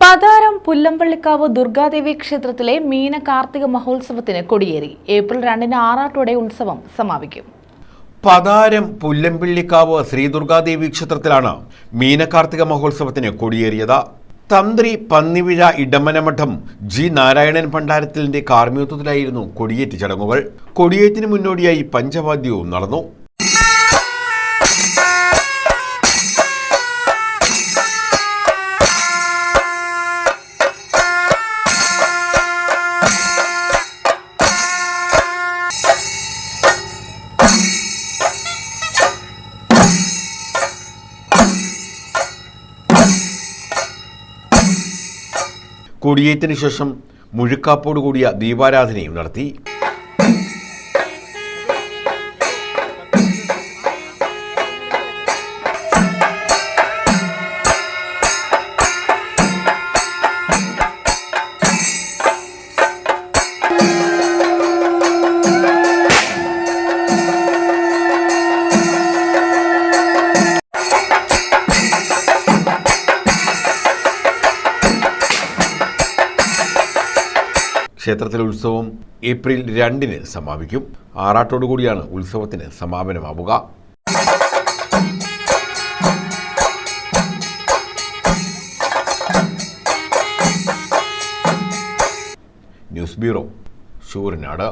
പതാരം പുല്ലമ്പള്ളിക്കാവ് ദുർഗാദേവി ക്ഷേത്രത്തിലെ മീന കാർത്തിക മഹോത്സവത്തിന് കൊടിയേറി. ഏപ്രിൽ രണ്ടിന് ആറാട്ടോടെ ഉത്സവം സമാപിക്കും. പതാരം പുല്ലമ്പള്ളിക്കാവ് ശ്രീ ദുർഗാദേവി ക്ഷേത്രത്തിലാണ് മീനകാർത്തിക മഹോത്സവത്തിന് കൊടിയേറിയത്. തന്ത്രി പന്നിവിഴ ഇടമനമഠം ജി നാരായണൻ ഭണ്ഡാരത്തിലിന്റെ കാർമ്മികത്വത്തിലായിരുന്നു കൊടിയേറ്റ് ചടങ്ങുകൾ. കൊടിയേറ്റിന് മുന്നോടിയായി പഞ്ചവാദ്യവും നടന്നു. കൊടിയേറ്റിന് ശേഷം മുഴുക്കാപ്പോട് കൂടിയ ദീപാരാധനയും നടത്തി. ക്ഷേത്രത്തിലെ ഉത്സവം ഏപ്രിൽ രണ്ടിന് സമാപിക്കും. ആറാട്ടോടുകൂടിയാണ് ഉത്സവത്തിന് സമാപനമാവുക. News bureau ഷൂറിനാട്